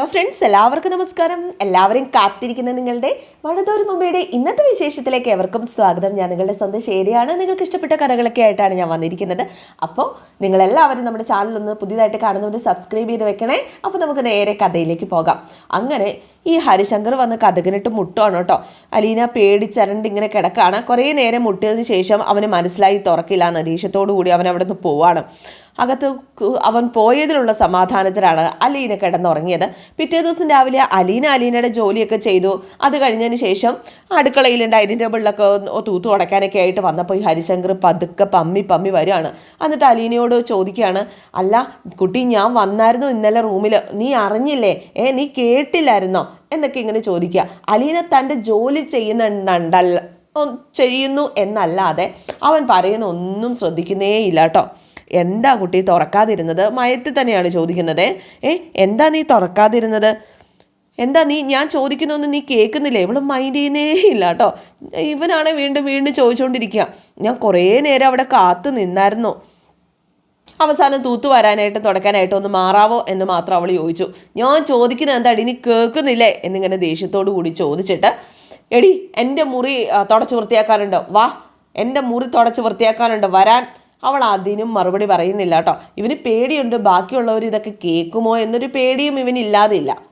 Hello friends എല്ലാവർക്കും നമസ്കാരം. എല്ലാവരും കാത്തിരിക്കുന്ന നിങ്ങളുടെ വടതൂർ മുമ്പയുടെ ഇന്നത്തെ വിശേഷത്തിലേക്ക് എവർക്കും സ്വാഗതം. ഞാൻ നിങ്ങളുടെ സ്വന്തം ശരിയാണ് നിങ്ങൾക്ക് ഇഷ്ടപ്പെട്ട കഥകളൊക്കെ ആയിട്ടാണ് ഞാൻ വന്നിരിക്കുന്നത്. അപ്പോൾ നിങ്ങളെല്ലാവരും നമ്മുടെ ചാനൽ ഒന്ന് പുതിയതായിട്ട് കാണുന്നവർ സബ്സ്ക്രൈബ് ചെയ്ത് വെക്കണേ. അപ്പോൾ നമുക്ക് നേരെ കഥയിലേക്ക് പോകാം. അങ്ങനെ ഈ ഹരിശങ്കർ വന്ന് കഥകിനിട്ട് മുട്ടുവാണ് കേട്ടോ. അലീന പേടിച്ചരണ്ട് ഇങ്ങനെ കിടക്കാണ്. കുറേ നേരം മുട്ടിയതിന് ശേഷം അവന് മനസ്സിലായി തുറക്കില്ല. എന്ന് കൂടി അവൻ അവിടെ നിന്ന് പോവാണ്. അകത്ത് അവൻ പോയതിലുള്ള സമാധാനത്തിലാണ് അലീന കിടന്നുറങ്ങിയത്. പിറ്റേ ദിവസം രാവിലെ അലീന അലീനയുടെ ജോലിയൊക്കെ ചെയ്തു. അത് കഴിഞ്ഞതിന് ശേഷം അടുക്കളയിൽ ഡൈനിങ് ടേബിളിലൊക്കെ തൂത്തു ഉടക്കാനൊക്കെ ആയിട്ട് വന്നപ്പോൾ ഈ ഹരിശങ്കർ പതുക്കെ പമ്മി പമ്മി വരികയാണ്. എന്നിട്ട് അലീനയോട് ചോദിക്കുകയാണ് അല്ല കുട്ടി ഞാൻ വന്നായിരുന്നു ഇന്നലെ റൂമിൽ നീ അറിഞ്ഞില്ലേ? ഏ നീ കേട്ടില്ലായിരുന്നോ? എന്നൊക്കെ ഇങ്ങനെ ചോദിക്കുക. അലീന തന്റെ ജോലി ചെയ്യുന്നുണ്ടല്ല ചെയ്യുന്നു എന്നല്ലാതെ അവൻ പറയുന്ന ഒന്നും ശ്രദ്ധിക്കുന്നേ ഇല്ല കേട്ടോ. എന്താ കുട്ടി തുറക്കാതിരുന്നത്? മയത്തിൽ തന്നെയാണ് ചോദിക്കുന്നത്. ഏ എന്താ നീ തുറക്കാതിരുന്നത്? എന്താ നീ ഞാൻ ചോദിക്കുന്നൊന്നും നീ കേൾക്കുന്നില്ലേ? ഇവളും മൈൻഡ് ചെയ്യുന്നേ ഇല്ല കേട്ടോ. ഇവനാണ് വീണ്ടും വീണ്ടും ചോദിച്ചുകൊണ്ടിരിക്കുക ഞാൻ കുറേ നേരം അവിടെ കാത്തു നിന്നായിരുന്നു. അവസാനം തൂത്തു വരാനായിട്ട് തുടക്കാനായിട്ട് ഒന്ന് മാറാവോ എന്ന് മാത്രം അവൾ ചോദിച്ചു. ഞാൻ ചോദിക്കുന്നത് എന്താടി? നീ കേൾക്കുന്നില്ലേ? എന്നിങ്ങനെ ദേഷ്യത്തോടു കൂടി ചോദിച്ചിട്ട് എടി എന്റെ മുറി തുടച്ച് വൃത്തിയാക്കാനുണ്ട്? വാ എന്റെ മുറി തുടച്ച് വൃത്തിയാക്കാനുണ്ട്? വരാൻ അവൾ അതിനും മറുപടി പറയുന്നില്ല കേട്ടോ. ഇവന് പേടിയുണ്ട്. ബാക്കിയുള്ളവർ ഇതൊക്കെ കേൾക്കുമോ എന്നൊരു പേടിയും ഇവനില്ലാതില്ല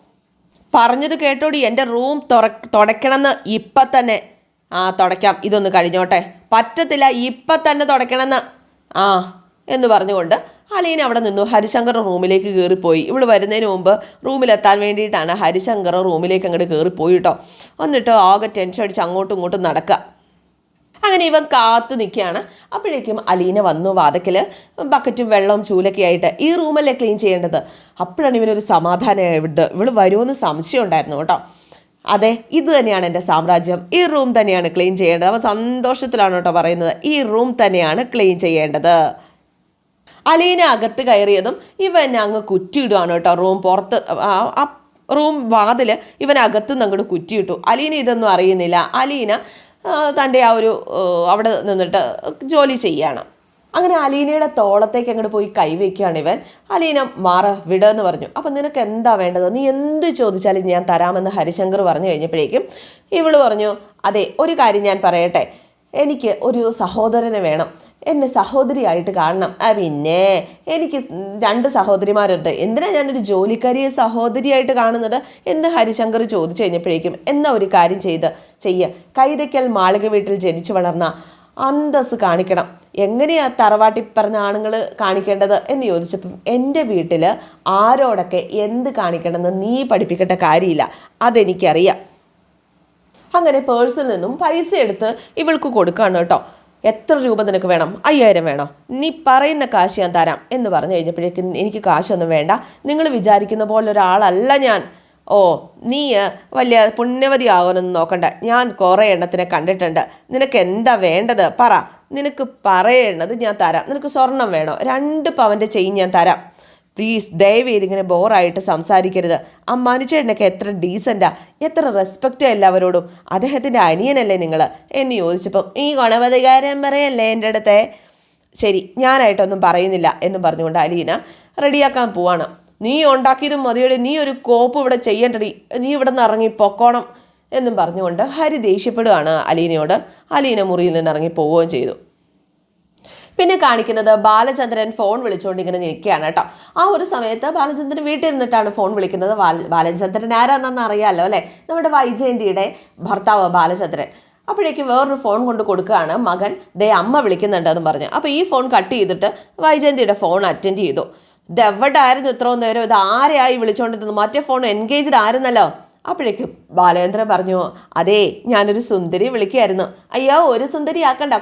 പറഞ്ഞത് കേട്ടോടി. എന്റെ റൂം തുറ തുടയ്ക്കണമെന്ന് ഇപ്പം തന്നെ. ആ തുടയ്ക്കാം. ഇതൊന്ന് കഴിഞ്ഞോട്ടെ. പറ്റത്തില്ല. ഇപ്പം തന്നെ തുടയ്ക്കണമെന്ന്. ആ എന്ന് പറഞ്ഞുകൊണ്ട് അലീന അവിടെ നിന്നു. ഹരിശങ്കർ റൂമിലേക്ക് കയറിപ്പോയി. ഇവൾ വരുന്നതിന് മുമ്പ് റൂമിലെത്താൻ വേണ്ടിയിട്ടാണ് ഹരിശങ്കർ റൂമിലേക്ക് അങ്ങോട്ട് കയറിപ്പോയി കേട്ടോ. എന്നിട്ട് ആകെ ടെൻഷൻ അടിച്ച് അങ്ങോട്ടും ഇങ്ങോട്ടും നടക്കുക അങ്ങനെ ഇവൻ കാത്തു നിൽക്കുകയാണ്. അപ്പോഴേക്കും അലീന വന്നു വാതക്കിൽ ബക്കറ്റും വെള്ളവും ചൂലൊക്കെ ആയിട്ട് ഈ റൂമല്ലേ ക്ലീൻ ചെയ്യേണ്ടത്? അപ്പോഴാണ് ഇവനൊരു സമാധാനം ഇവിടെ ഇവൾ വരുമെന്ന് സംശയം ഉണ്ടായിരുന്നു കേട്ടോ. അതെ ഇത് തന്നെയാണ് എന്റെ സാമ്രാജ്യം. ഈ റൂം തന്നെയാണ് ക്ലീൻ ചെയ്യേണ്ടത്. അവൻ സന്തോഷത്തിലാണ് കേട്ടോ പറയുന്നത്. ഈ റൂം തന്നെയാണ് ക്ലീൻ ചെയ്യേണ്ടത്. അലീന അകത്ത് കയറിയതും ഇവൻ അങ്ങ് കുറ്റിയിടുകയാണ് കേട്ടോ റൂം പുറത്ത്. റൂം വാതിൽ ഇവൻ അകത്തുനിന്ന് അങ്ങോട്ട് കുറ്റിയിട്ടു. അലീന ഇതൊന്നും അറിയുന്നില്ല. അലീന തന്റെ ആ ഒരു അവിടെ നിന്നിട്ട് ജോലി ചെയ്യുകയാണ് അങ്ങനെ അലീനയുടെ തോളത്തേക്ക് അങ്ങോട്ട് പോയി കൈവയ്ക്കുകയാണ് ഇവൻ. അലീന മാറ വിടെന്ന് പറഞ്ഞു അപ്പം നിനക്ക് എന്താ വേണ്ടത്? നീ എന്ത് ചോദിച്ചാലും ഞാൻ തരാമെന്ന് ഹരിശങ്കർ പറഞ്ഞു കഴിഞ്ഞപ്പോഴേക്കും ഇവൾ പറഞ്ഞു അതെ ഒരു കാര്യം ഞാൻ പറയട്ടെ. എനിക്ക് ഒരു സഹോദരനെ വേണം. എന്നെ സഹോദരിയായിട്ട് കാണണം. ആ പിന്നെ എനിക്ക് രണ്ട് സഹോദരിമാരുണ്ട്. എന്തിനാണ് ഞാനൊരു ജോലിക്കാരിയെ സഹോദരിയായിട്ട് കാണുന്നത്? എന്ന് ഹരിശങ്കർ ചോദിച്ചു കഴിഞ്ഞപ്പോഴേക്കും എന്ന ഒരു കാര്യം ചെയ്ത് ചെയ്യുക കൈതയ്ക്കൽ മാളിക വീട്ടിൽ ജനിച്ചു വളർന്ന അന്തസ് കാണിക്കണം. എങ്ങനെയാ തറവാട്ടി പറഞ്ഞ ആണുങ്ങൾ കാണിക്കേണ്ടത്? എന്ന് ചോദിച്ചപ്പം എന്റെ വീട്ടിൽ ആരോടൊക്കെ എന്ത് കാണിക്കണമെന്ന് നീ പഠിപ്പിക്കേണ്ട കാര്യമില്ല. അതെനിക്കറിയാം. അങ്ങനെ പേഴ്സിൽ നിന്നും പൈസ എടുത്ത് ഇവൾക്ക് കൊടുക്കാണ് കേട്ടോ. എത്ര രൂപ നിനക്ക് വേണം? അയ്യായിരം വേണോ. നീ പറയുന്ന കാശ് ഞാൻ തരാം എന്ന് പറഞ്ഞു കഴിഞ്ഞപ്പോഴേക്കും എനിക്ക് കാശൊന്നും വേണ്ട. നിങ്ങൾ വിചാരിക്കുന്ന പോലെ ഒരാളല്ല ഞാൻ. ഓ നീ വലിയ പുണ്യവതി ആവാനൊന്നും നോക്കണ്ട. ഞാൻ കുറേ എണ്ണത്തിനെ കണ്ടിട്ടുണ്ട്. നിനക്ക് എന്താ വേണ്ടത്? പറ. നിനക്ക് പറയേണ്ടത് ഞാൻ തരാം. നിനക്ക് സ്വർണം വേണോ? രണ്ട് പവന്റെ ചെയിൻ ഞാൻ തരാം. പ്ലീസ് ദയവ് ചെയ്ത് ഇങ്ങനെ ബോറായിട്ട് സംസാരിക്കരുത്. അമ്മാനുചേട്ടനൊക്കെ എത്ര ഡീസന്റാ എത്ര റെസ്പെക്റ്റാ എല്ലാവരോടും. അദ്ദേഹത്തിന്റെ അനിയനല്ലേ നിങ്ങൾ എന്ന് ചോദിച്ചപ്പം ഈ ഗുണപതികാരം പറയല്ലേ എന്റെ അടുത്തെ? ശരി ഞാനായിട്ടൊന്നും പറയുന്നില്ല എന്നും പറഞ്ഞുകൊണ്ട് അലീന റെഡിയാക്കാൻ പോവാണ്. നീ ഉണ്ടാക്കിയതും മതിയുടെ നീ ഒരു കോപ്പ് ഇവിടെ ചെയ്യേണ്ടടി. നീ ഇവിടെ നിന്ന് ഇറങ്ങി പൊക്കോണം എന്നും പറഞ്ഞുകൊണ്ട് ഹരി ദേഷ്യപ്പെടുകയാണ് അലീനയോട്. അലീന മുറിയിൽ നിന്ന് ഇറങ്ങി പോവുകയും ചെയ്തു. പിന്നെ കാണിക്കുന്നത് ബാലചന്ദ്രൻ ഫോൺ വിളിച്ചുകൊണ്ട് ഇങ്ങനെ നിൽക്കുകയാണ് കേട്ടോ. ആ ഒരു സമയത്ത് ബാലചന്ദ്രൻ വീട്ടിൽ നിന്നിട്ടാണ് ഫോൺ വിളിക്കുന്നത്. ബാലചന്ദ്രൻ ആരാന്നെന്ന് അറിയാമല്ലോ അല്ലേ? നമ്മുടെ വൈജയന്തിയുടെ ഭർത്താവ് ബാലചന്ദ്രൻ. അപ്പോഴേക്കും വേറൊരു ഫോൺ കൊണ്ട് കൊടുക്കുകയാണ്. മകൻ ദേ അമ്മ വിളിക്കുന്നുണ്ടെന്ന് പറഞ്ഞു. അപ്പോൾ ഈ ഫോൺ കട്ട് ചെയ്തിട്ട് വൈജയന്തിയുടെ ഫോൺ അറ്റൻഡ് ചെയ്തു. ഇത് എവിടെ ആയിരുന്നു ഇത്രയും നേരം? ഇത് ആരെയായി വിളിച്ചുകൊണ്ടിരുന്നത് മറ്റേ ഫോൺ എൻഗേജ്ഡ് ആയിരുന്നല്ലോ. അപ്പോഴേക്കും ബാലചന്ദ്രൻ പറഞ്ഞു അതേ ഞാനൊരു സുന്ദരി വിളിക്കുകയായിരുന്നു അയ്യോ ഒരു സുന്ദരി ആക്കണ്ട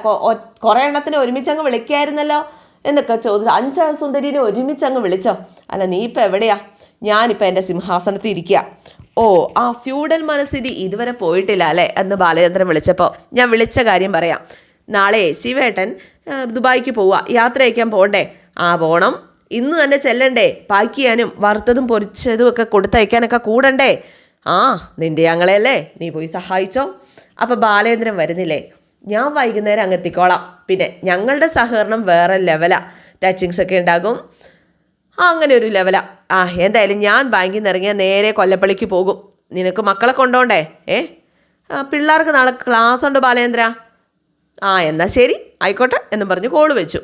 കുറേ എണ്ണത്തിന് ഒരുമിച്ചങ്ങ് വിളിക്കായിരുന്നല്ലോ. എന്നൊക്കെ ചോദിച്ചു. അഞ്ച് സുന്ദരിനെ ഒരുമിച്ചങ്ങ് വിളിച്ചോ. അല്ല നീ ഇപ്പം എവിടെയാ? ഞാനിപ്പോൾ എന്റെ സിംഹാസനത്തിൽ ഇരിക്കുക ഓ ആ ഫ്യൂഡൽ മനസ്ഥിതി ഇതുവരെ പോയിട്ടില്ല അല്ലേ? എന്ന് ബാലചന്ദ്രൻ വിളിച്ചപ്പോൾ ഞാൻ വിളിച്ച കാര്യം പറയാം. നാളെ ശിവേട്ടൻ ദുബായിക്ക് പോവുക യാത്ര അയക്കാൻ പോകണ്ടേ ആ പോണം. ഇന്ന് തന്നെ ചെല്ലണ്ടേ. പാക്ക് ചെയ്യാനും വറുത്തതും പൊരിച്ചതും ഒക്കെ കൊടുത്തയക്കാനൊക്കെ കൂടണ്ടേ? ആ നിന്റെ ഞങ്ങളെയല്ലേ നീ പോയി സഹായിച്ചോ? അപ്പോൾ ബാലേന്ദ്രൻ വരുന്നില്ലേ? ഞാൻ വൈകുന്നേരം അങ്ങ് എത്തിക്കോളാം പിന്നെ ഞങ്ങളുടെ സഹകരണം വേറെ ലെവലാ ടച്ചിങ്സ് ഒക്കെ ഉണ്ടാകും. ആ അങ്ങനെ ഒരു ലെവലാ ആ. എന്തായാലും ഞാൻ ബാങ്കിൽ നിന്ന് ഇറങ്ങിയാൽ നേരെ കൊല്ലപ്പള്ളിക്ക് പോകും. നിനക്ക് മക്കളെ കൊണ്ടോണ്ടേ? ഏ? പിള്ളേർക്ക് നാളെ ക്ലാസ് ഉണ്ട് ബാലേന്ദ്ര. ആ എന്നാൽ ശരി. ആയിക്കോട്ടെ എന്നും പറഞ്ഞ് കോൾ വെച്ചു.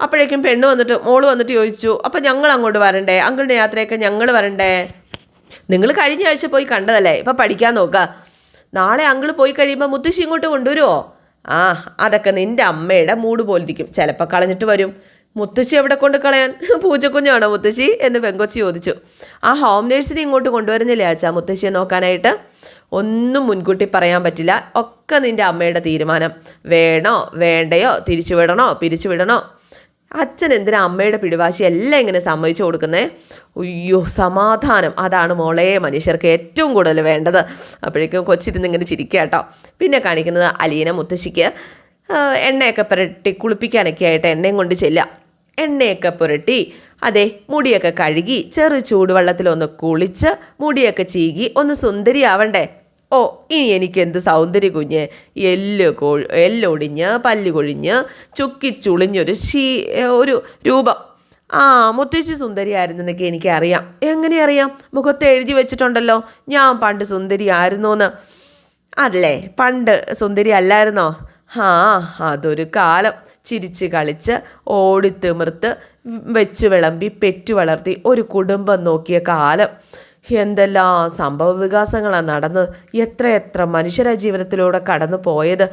അപ്പോഴേക്കും പെണ്ണ് വന്നിട്ട് മോൾ വന്നിട്ട് ചോദിച്ചു അപ്പോൾ ഞങ്ങൾ അങ്ങോട്ട് വരണ്ടേ? അങ്കിളുടെ യാത്രയൊക്കെ ഞങ്ങൾ വരണ്ടേ? നിങ്ങൾ കഴിഞ്ഞ ആഴ്ച പോയി കണ്ടതല്ലേ? ഇപ്പം പഠിക്കാൻ നോക്കുക നാളെ അങ്കിൾ പോയി കഴിയുമ്പോൾ മുത്തശ്ശി ഇങ്ങോട്ട് കൊണ്ടുവരുമോ ആ അതൊക്കെ നിന്റെ അമ്മയുടെ മൂട് പോലിരിക്കും. ചിലപ്പോൾ കളഞ്ഞിട്ട് വരും. മുത്തശ്ശി എവിടെ കൊണ്ട് കളയാൻ? പൂജക്കുഞ്ഞാണോ മുത്തശ്ശി? എന്ന് പെങ്കൊച്ചി ചോദിച്ചു. ആ ഹോം നേഴ്സിനെ ഇങ്ങോട്ട് കൊണ്ടുവരുന്നില്ലേ ആച്ചാ മുത്തശ്ശിയെ നോക്കാനായിട്ട്? ഒന്നും മുൻകൂട്ടി പറയാൻ പറ്റില്ല. ഒക്കെ നിന്റെ അമ്മയുടെ തീരുമാനം. വേണോ? വേണ്ടയോ? തിരിച്ചുവിടണോ? പിരിച്ചുവിടണോ? പിരിച്ചു വിടണോ അച്ഛൻ എന്തിനാ അമ്മയുടെ പിടിവാശി എല്ലാം ഇങ്ങനെ സമ്മതിച്ചു കൊടുക്കുന്നേ? അയ്യോ സമാധാനം. അതാണ് മോളെ മനുഷ്യർക്ക് ഏറ്റവും കൂടുതൽ വേണ്ടത്. അപ്പോഴേക്കും കൊച്ചിരുന്ന് ഇങ്ങനെ ചിരിക്കുക കേട്ടോ. പിന്നെ കാണിക്കുന്നത് അലീന മുത്തശ്ശിക്ക്. എണ്ണയൊക്കെ പുരട്ടി കുളിപ്പിക്കാനൊക്കെ ആയിട്ട് എണ്ണയും കൊണ്ട് ചെല്ലുക. എണ്ണയൊക്കെ പുരട്ടി അതെ മുടിയൊക്കെ കഴുകി ചെറു ചൂടുവെള്ളത്തിലൊന്ന് കുളിച്ച് മുടിയൊക്കെ ചീകി ഒന്ന് സുന്ദരിയാവണ്ടേ? ഓ ഇനി എനിക്ക് എന്ത് സൗന്ദര്യ കുഞ്ഞ്? എല്ല് കൊ എല്ലൊടിഞ്ഞ് പല്ല് കൊഴിഞ്ഞ് ചുക്കിച്ചുളിഞ്ഞൊരു ശീ ഒരു രൂപം. ആ മുത്തശ്ശി സുന്ദരിയായിരുന്നെന്നൊക്കെ എനിക്കറിയാം. എങ്ങനെ അറിയാം? മുഖത്ത് എഴുതി വെച്ചിട്ടുണ്ടല്ലോ. ഞാൻ പണ്ട് സുന്ദരിയായിരുന്നു എന്ന് അല്ലേ? പണ്ട് സുന്ദരി അല്ലായിരുന്നോ? ആ അതൊരു കാലം. ചിരിച്ച് കളിച്ച് ഓടിത്തിമിർത്ത് വെച്ച് വിളമ്പി പെറ്റു വളർത്തി ഒരു കുടുംബം നോക്കിയ കാലം. എന്തെല്ലാം സംഭവ വികാസങ്ങളാണ് നടന്നത്? എത്ര എത്ര മനുഷ്യരാ ജീവിതത്തിലൂടെ കടന്നു പോയത്?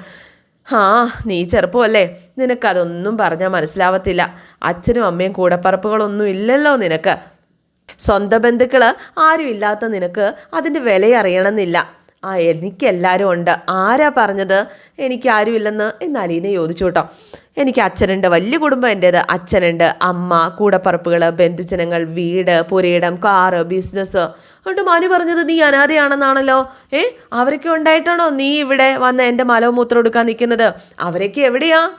ആ നീ ചെറുപ്പമല്ലേ? നിനക്കതൊന്നും പറഞ്ഞാൽ മനസ്സിലാവത്തില്ല. അച്ഛനും അമ്മയും കൂടപ്പറപ്പുകളൊന്നും ഇല്ലല്ലോ നിനക്ക്. സ്വന്തം ബന്ധുക്കൾ ആരും ഇല്ലാത്ത നിനക്ക് അതിന്റെ വില അറിയണമെന്നില്ല ആ എനിക്കെല്ലാവരും ഉണ്ട്. ആരാ പറഞ്ഞത്? എനിക്ക് ഇല്ലെന്ന് എന്ന് അലീന ചോദിച്ചു കേട്ടോ. എനിക്ക് അച്ഛനുണ്ട് വലിയ കുടുംബം എന്റേത്. അച്ഛനുണ്ട് അമ്മ കൂടപ്പറപ്പുകൾ ബന്ധുജനങ്ങൾ വീട് പുരയിടം കാറ് ബിസിനസ് അതുകൊണ്ട് മനു പറഞ്ഞത് നീ അനാഥയാണെന്നാണല്ലോ. ഏ അവരൊക്കെ ഉണ്ടായിട്ടാണോ നീ ഇവിടെ വന്ന് എന്റെ മലമൂത്രം എടുക്കാൻ നിൽക്കുന്നത്? അവരൊക്കെ എവിടെയാ?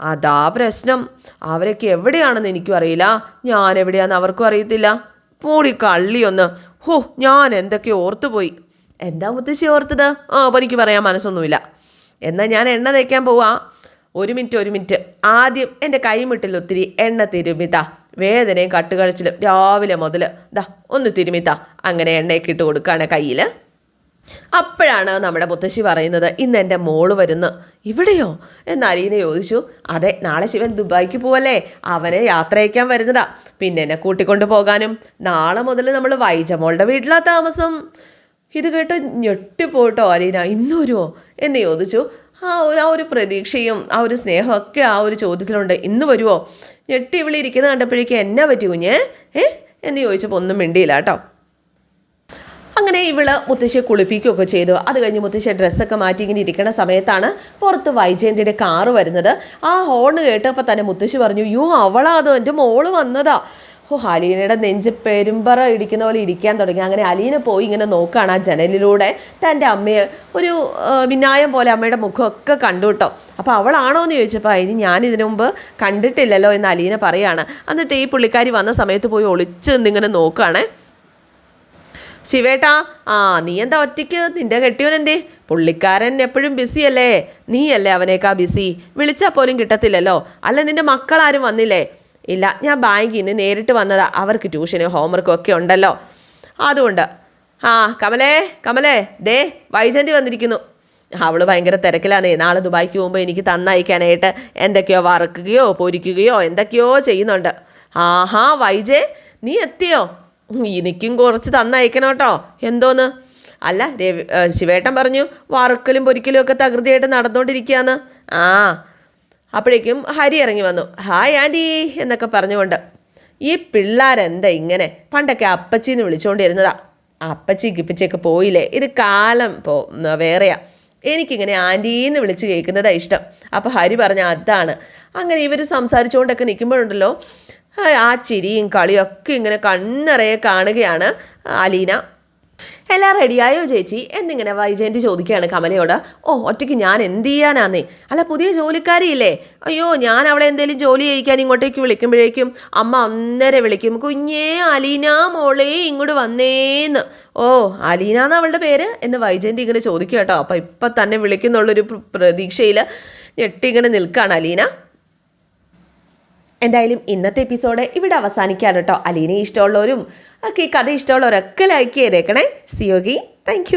അതാ പ്രശ്നം. അവരൊക്കെ എവിടെയാണെന്ന് എനിക്കും അറിയില്ല. ഞാൻ എവിടെയാണെന്ന് അവർക്കും അറിയത്തില്ല. പൂടി കള്ളിയൊന്ന്. ഹോ ഞാൻ എന്തൊക്കെ ഓർത്തുപോയി. എന്താ മുത്തശ്ശി ഓർത്തത്? ആ എനിക്ക് പറയാൻ മനസ്സൊന്നുമില്ല. എന്നാൽ ഞാൻ എണ്ണ തേക്കാൻ പോവാ. ഒരു മിനിറ്റ് ഒരു മിനിറ്റ്. ആദ്യം എന്റെ കൈമുട്ടിൽ ഒത്തിരി എണ്ണ തിരുമിത വേദനയും കട്ടുകഴിച്ചിലും രാവിലെ മുതൽ ദാ ഒന്ന് തിരുമിത്ത അങ്ങനെ എണ്ണയൊക്കെ ഇട്ട് കൊടുക്കുകയാണ് കയ്യിൽ അപ്പോഴാണ് നമ്മുടെ മുത്തശ്ശി പറയുന്നത് ഇന്ന് എന്റെ മോൾ വരുന്നു. ഇവിടെയോ? എന്ന് ചോദിച്ചു. അതെ നാളെ ശിവൻ ദുബായിക്ക് പോവല്ലേ? അവനെ യാത്ര അയക്കാൻ വരുന്നതാ. പിന്നെ എന്നെ കൂട്ടിക്കൊണ്ട് പോകാനും. നാളെ മുതൽ നമ്മൾ വൈജമോളുടെ വീട്ടിലാ താമസം. ഇത് കേട്ട് ഞെട്ടിപ്പോട്ടോ അലീന. ഇന്ന് എന്ന് ചോദിച്ചു. ആ ഒരു ആ ഒരു പ്രതീക്ഷയും ആ ഒരു സ്നേഹമൊക്കെ ആ ഒരു ചോദ്യത്തിലുണ്ട്. ഇന്ന് വരുമോ ഞെട്ടി ഇവിടെ ഇരിക്കുന്നത് കണ്ടപ്പോഴേക്കും എന്നാ പറ്റി കുഞ്ഞേ? ഏ? എന്ന് ചോദിച്ചപ്പോൾ ഒന്നും മിണ്ടിയില്ല കേട്ടോ. അങ്ങനെ ഇവൾ മുത്തശ്ശിയെ കുളിപ്പിക്കുകയൊക്കെ ചെയ്തു. അത് കഴിഞ്ഞ് മുത്തശ്ശിയെ ഡ്രസ്സൊക്കെ മാറ്റി ഇങ്ങനെ ഇരിക്കുന്ന സമയത്താണ് പുറത്ത് വൈജയന്തിയുടെ കാറ് വരുന്നത്. ആ ഹോൺ കേട്ടപ്പോൾ തന്നെ മുത്തശ്ശി പറഞ്ഞു യു അവളാ അത് എന്റെ മോൾ വന്നതാ. ഓ അലീനയുടെ നെഞ്ച് പെരുമ്പറ ഇടിക്കുന്ന പോലെ ഇരിക്കാൻ തുടങ്ങി. അങ്ങനെ അലീന പോയി ഇങ്ങനെ നോക്കുകയാണ് ആ ജനലിലൂടെ. തന്റെ അമ്മയെ ഒരു വിനായം പോലെ അമ്മയുടെ മുഖമൊക്കെ കണ്ടു കേട്ടോ. അപ്പോൾ അവളാണോ എന്ന് ചോദിച്ചപ്പോൾ ഇനി ഞാൻ ഇതിനു മുമ്പ് കണ്ടിട്ടില്ലല്ലോ എന്ന് അലീന പറയാണ് എന്നിട്ട് ഈ പുള്ളിക്കാരി വന്ന സമയത്ത് പോയി ഒളിച്ച് നിന്നിങ്ങനെ നോക്കുകയാണേ. ശിവേട്ടാ ആ നീ എന്താ ഒറ്റയ്ക്ക്? നിന്റെ കെട്ടിയോനെന്തേ പുള്ളിക്കാരൻ എപ്പോഴും ബിസിയല്ലേ നീയല്ലേ അവനേക്കാ ബിസി വിളിച്ചാൽ പോലും കിട്ടത്തില്ലല്ലോ. അല്ല നിന്റെ മക്കളാരും വന്നില്ലേ? ഇല്ല ഞാൻ ബാങ്കിൽ നിന്ന് നേരിട്ട് വന്നതാ അവർക്ക് ട്യൂഷനും ഹോംവർക്കും ഒക്കെ ഉണ്ടല്ലോ. അതുകൊണ്ട് ആ കമലേ കമലേ ദേ വൈജന്തി വന്നിരിക്കുന്നു. അവൾ ഭയങ്കര തിരക്കിലാണേ നാളെ ദുബായിക്ക് പോകുമ്പോൾ എനിക്ക് തന്നയക്കാനായിട്ട് എന്തൊക്കെയോ വറക്കുകയോ പൊരിക്കുകയോ എന്തൊക്കെയോ ചെയ്യുന്നുണ്ട്. ആഹാ വൈജേ നീ എത്തിയോ? എനിക്കും കുറച്ച് തന്നയക്കണം കേട്ടോ. എന്തോന്ന്? അല്ല രവി ശിവേട്ടൻ പറഞ്ഞു വറുക്കലും പൊരിക്കലും ഒക്കെ തകൃതിയായിട്ട് നടന്നുകൊണ്ടിരിക്കുകയാണ് ആ അപ്പോഴേക്കും ഹരി ഇറങ്ങി വന്നു. ഹായ് ആന്റി എന്നൊക്കെ പറഞ്ഞുകൊണ്ട്. ഈ പിള്ളേരെന്താ ഇങ്ങനെ? പണ്ടൊക്കെ അപ്പച്ചിന്ന് വിളിച്ചുകൊണ്ടിരുന്നതാ അപ്പച്ചി കിപ്പച്ചിയൊക്കെ പോയില്ലേ? ഇത് കാലം പോ വേറെയാ. എനിക്കിങ്ങനെ ആന്റീന്ന് വിളിച്ച് കേൾക്കുന്നതാ ഇഷ്ടം. അപ്പോൾ ഹരി പറഞ്ഞ അതാണ്. അങ്ങനെ ഇവർ സംസാരിച്ചുകൊണ്ടൊക്കെ നിൽക്കുമ്പോഴുണ്ടല്ലോ ആ, ആ ചിരിയും കളിയും ഒക്കെ ഇങ്ങനെ കണ്ണിറയെ കാണുകയാണ് അലീന. എല്ലാം റെഡിയായോ ചേച്ചി? എന്നിങ്ങനെ വൈജയന്തി ചോദിക്കുകയാണ് കമലയോട്. ഓ ഒറ്റയ്ക്ക് ഞാൻ എന്ത് ചെയ്യാനാന്നേ? അല്ല പുതിയ ജോലിക്കാരിയില്ലേ? അയ്യോ ഞാൻ അവിടെ എന്തെങ്കിലും ജോലി ചെയ്യിക്കാൻ ഇങ്ങോട്ടേക്ക് വിളിക്കുമ്പോഴേക്കും അമ്മ അന്നേരം വിളിക്കും. കുഞ്ഞേ അലീന മോളെ ഇങ്ങോട്ട് വന്നേന്ന്. ഓ അലീന എന്ന് അവളുടെ പേര്? എന്ന് വൈജയന്തി ഇങ്ങനെ ചോദിക്കുക കേട്ടോ. അപ്പം ഇപ്പം തന്നെ വിളിക്കുന്നുള്ളൊരു പ്ര- പ്രതീക്ഷയിൽ ഞെട്ടി ഇങ്ങനെ നിൽക്കുകയാണ് അലീന. എന്തായാലും ഇന്നത്തെ എപ്പിസോഡ് ഇവിടെ അവസാനിക്കാണ് കേട്ടോ. അലീനെ ഇഷ്ടമുള്ളവരും ഒക്കെ കഥ ഇഷ്ടമുള്ളവരൊക്കെ ലൈക്ക് ചെയ്തേക്കണേ. സിയോഗി താങ്ക്